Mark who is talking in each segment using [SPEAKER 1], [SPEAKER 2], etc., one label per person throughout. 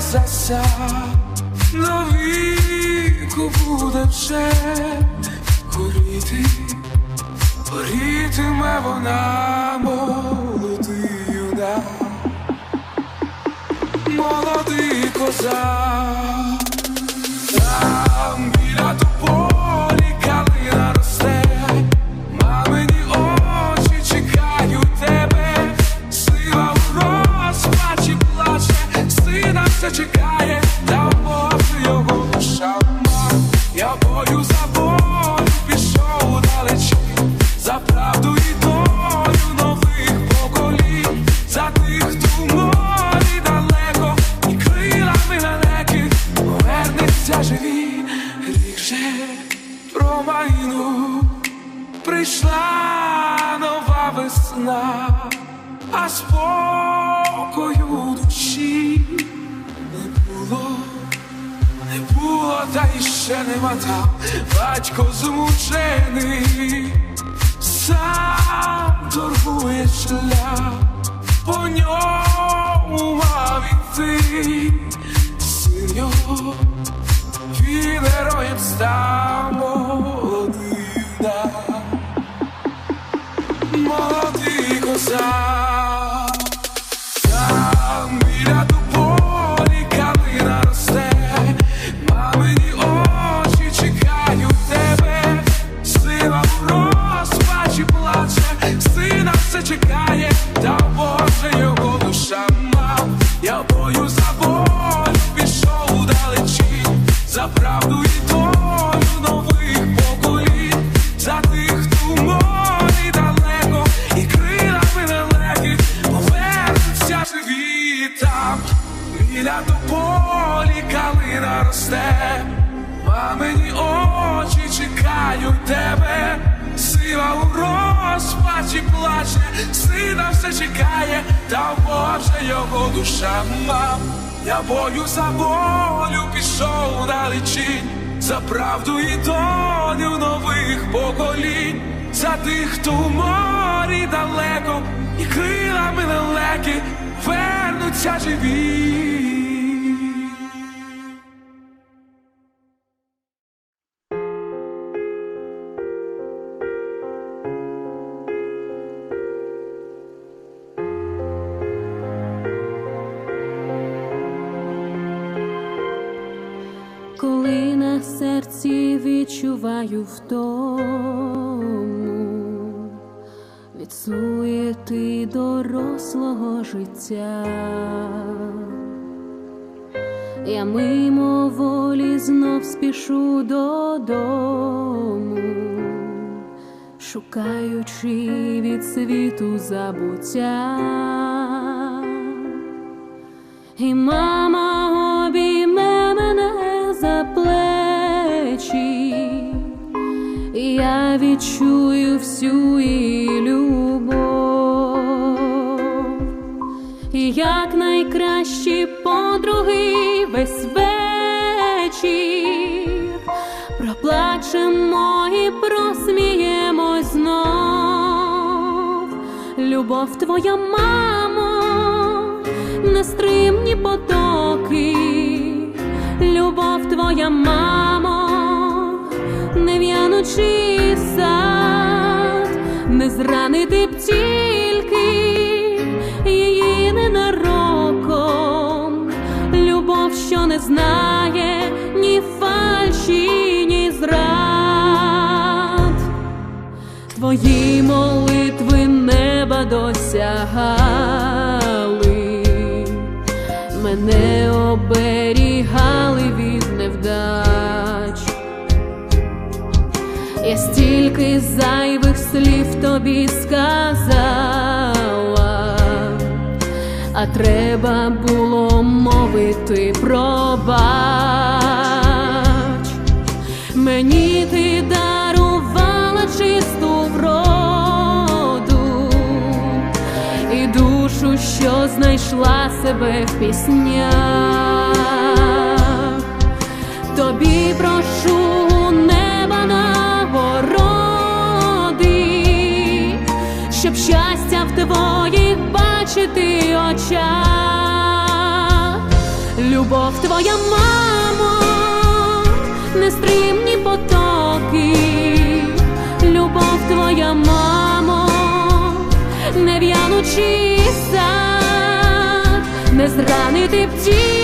[SPEAKER 1] зася, до віку буде вже горіти. Горітиме вона молодий юна, молодий козак, же про майну прийшла нова весна, а спокою душі не було. Не було, та й ще нема там. Батько змучений, сам торгує шлях, по ньому мав іти, син його, він героєм став молодий юнак, молодий козак. Там біля тополі мамині очі чекають тебе, сила в розпачі плаче, сина все чекає, Бою за волю пішов далечінь, за правду і долю нових поколінь, за тих, хто в морі далеко, і крилами далекі вернуться живі.
[SPEAKER 2] Відчуваю втому від суєти дорослого життя, я мимо волі знов спішу додому, шукаючи від світу забуття. І мама я відчую всю її любов, і як найкращі подруги весь вечір. Проплачемо і просміємось знов. Любов твоя мамо нестримні потоки, любов твоя, мамо, нев'янучий сад, не зранити б тільки її ненароком, любов, що не знає ні фальші, ні зрад. Твої молитви неба досягали, мене оберігали тобі сказала, а треба було мовити пробач. Мені ти дарувала чисту вроду і душу, що знайшла себе в піснях. бачити оча, любов твоя, мамо, нестримні потоки, любов твоя, мамо, не в'янучий сад, не зранити
[SPEAKER 3] птіх.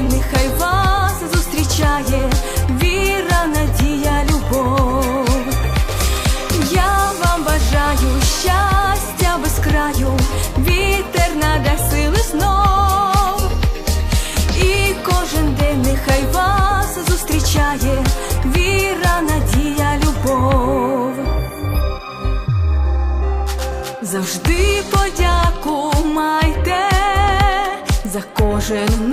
[SPEAKER 3] Нехай вас зустрічає віра, надія, любов. Я вам бажаю щастя без краю, вітер надасть сили знов. І кожен день нехай вас зустрічає віра, надія, любов. Завжди подяку майте за кожен.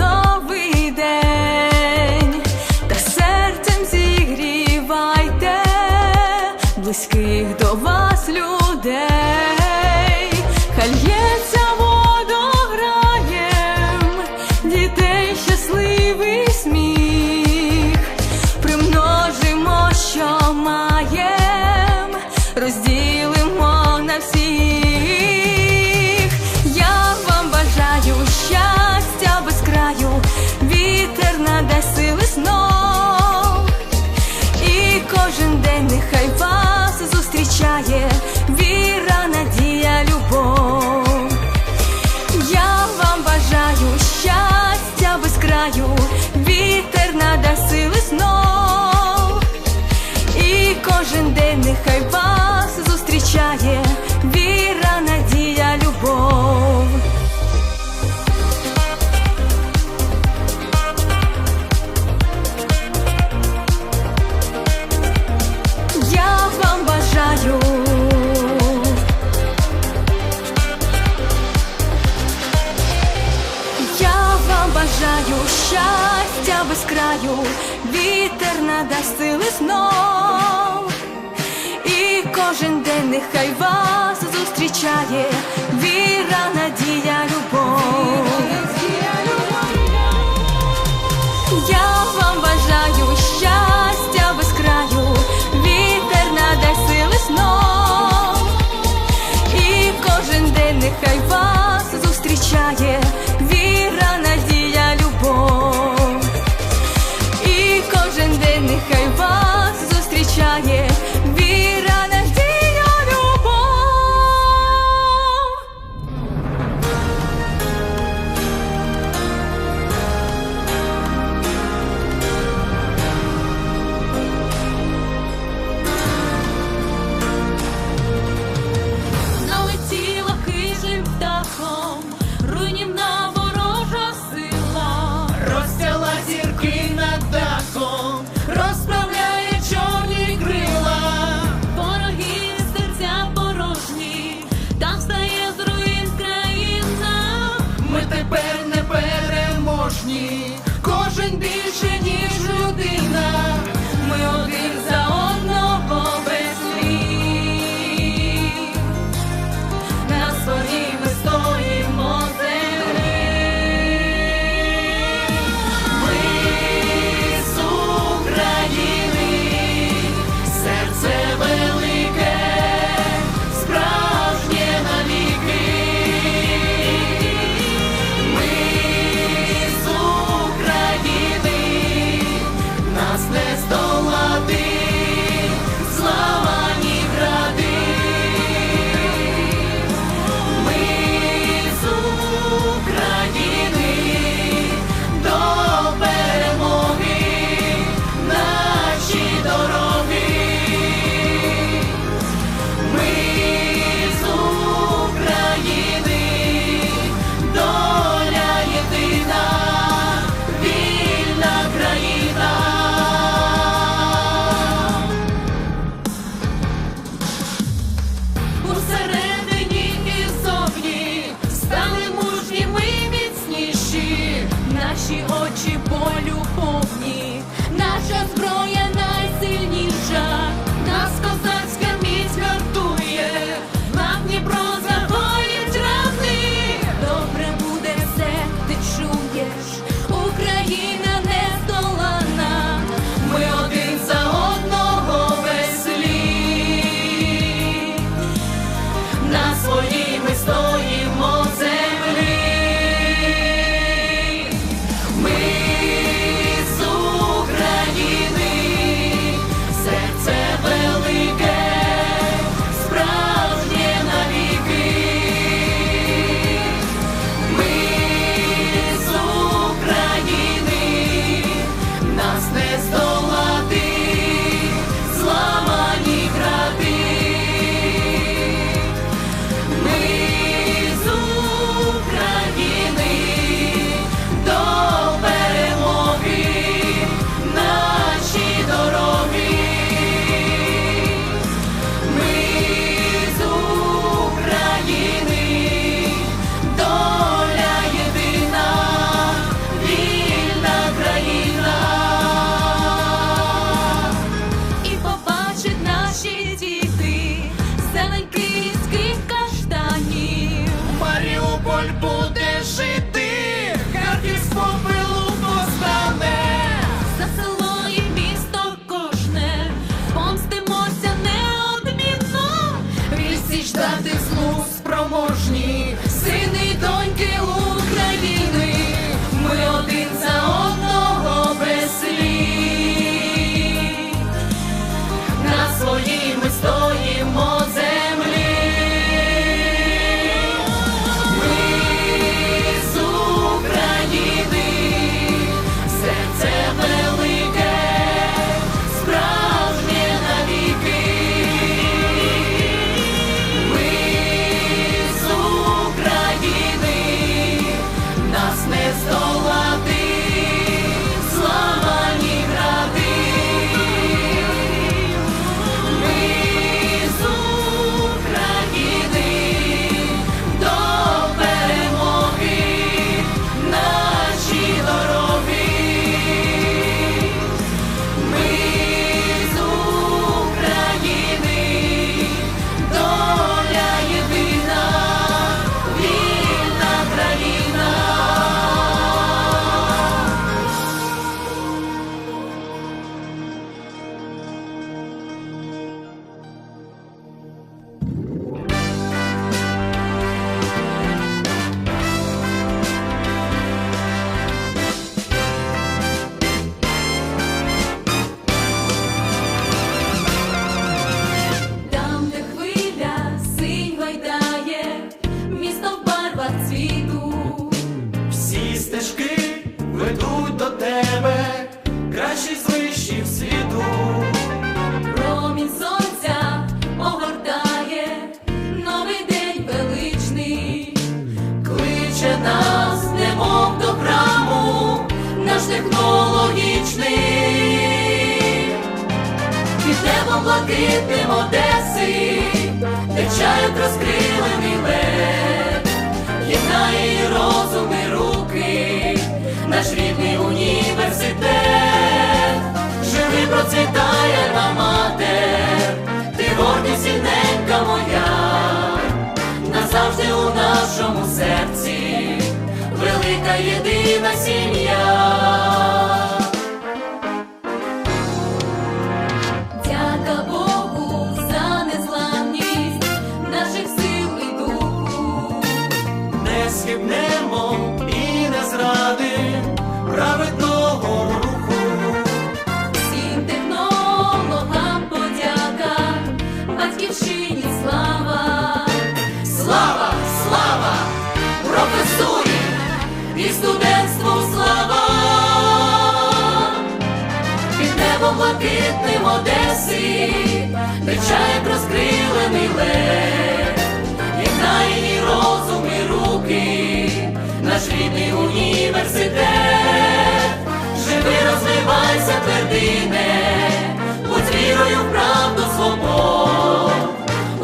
[SPEAKER 3] зростає віра, надія, любов. Я вам бажаю я вам бажаю щастя без краю, вітер надасть сили знов кожен день нехай вас зустрічає.
[SPEAKER 4] je vais
[SPEAKER 5] блакитним Одеси, Печать розкрилений лед, Єднаєні розум і руки, наш рідний університет, живи, розвивайся, твердине, будь вірою в правду свобод,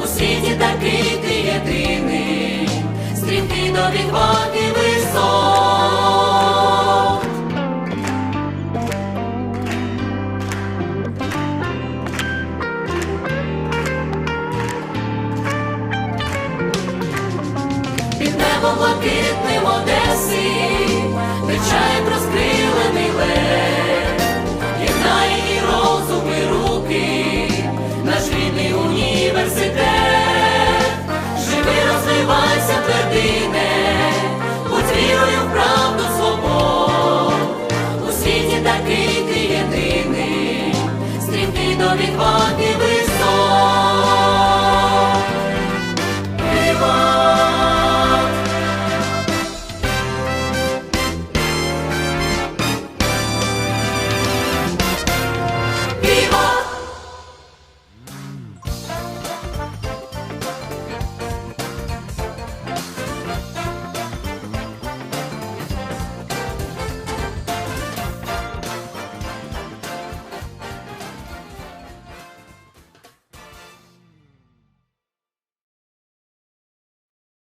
[SPEAKER 5] у світі такий ти єдиний, стрімкий до відваги ви. блакитним Одеси.